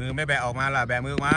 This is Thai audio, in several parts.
มือไม่แบะออกมาล่ะแบะมือมา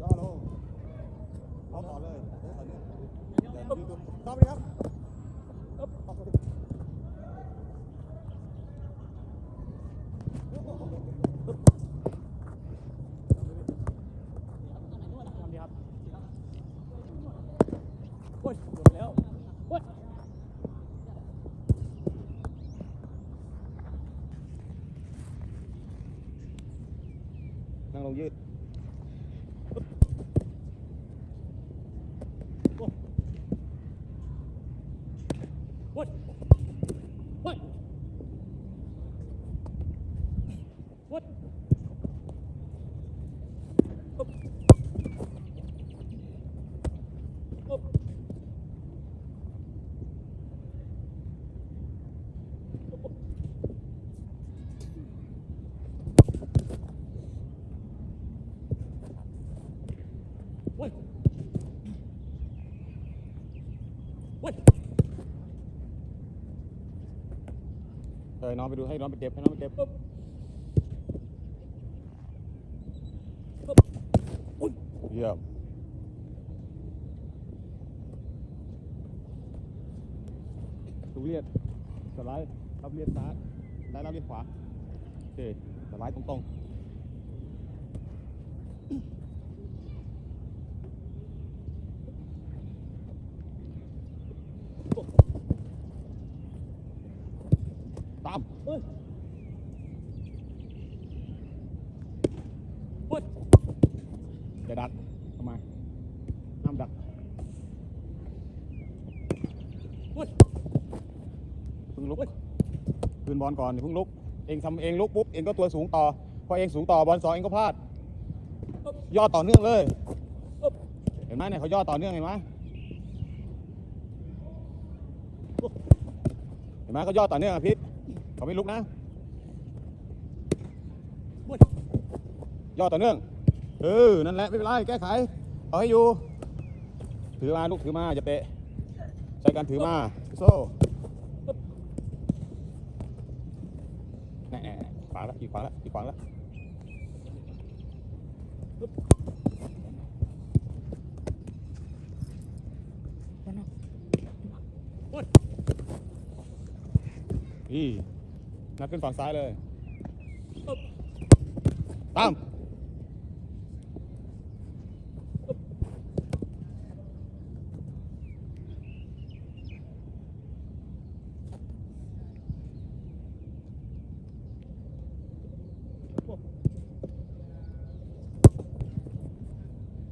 ย่อลงเอาต่อเลยเอาต่อเนื่องอย่ายืนดูต่อไปครับเอาต่อไป นั่งลงยืด เออน้องไปดูให้น้องไปเก็บให้น้องไปเก็บเยี่ยมตูเลียดสไลด์รับเลียดซ้ายซ้ายรับเลียดขวาโอเคสไลด์ตรงๆ ตามอย่าดักทำไมห้ามดักพึ่งลุกคืนบอลก่อนอย่าเพึ่งลุก เองทำเองลุกปุ๊บ เองก็ตัวสูงต่อ พอเองสูงต่อบอลสองเองก็พลาด ย่อต่อเนื่องเลย เห็นไหมเนี่ยเขาย่อต่อเนื่องเห็นไหมเห็นไหมเขาย่อต่อเนื่องอะพิษ เขาไม่ลุกนะย่อต่อเนื่อง เออ นั่นแหละ ไม่เป็นไร แก้ไข เอาให้อยู่ ถือมา ลูกถือมา อย่าเตะ ใช้การถือมา โซ่แน่ๆขวาแล้วอีกขวาแล้วอีกขวาแล้วอี นัดขึ้นฝั่งซ้ายเลยตาม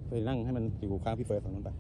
ไปนั่งให้มันอยู่ข้างพี่เฟิร์สฝั่งนู้นไป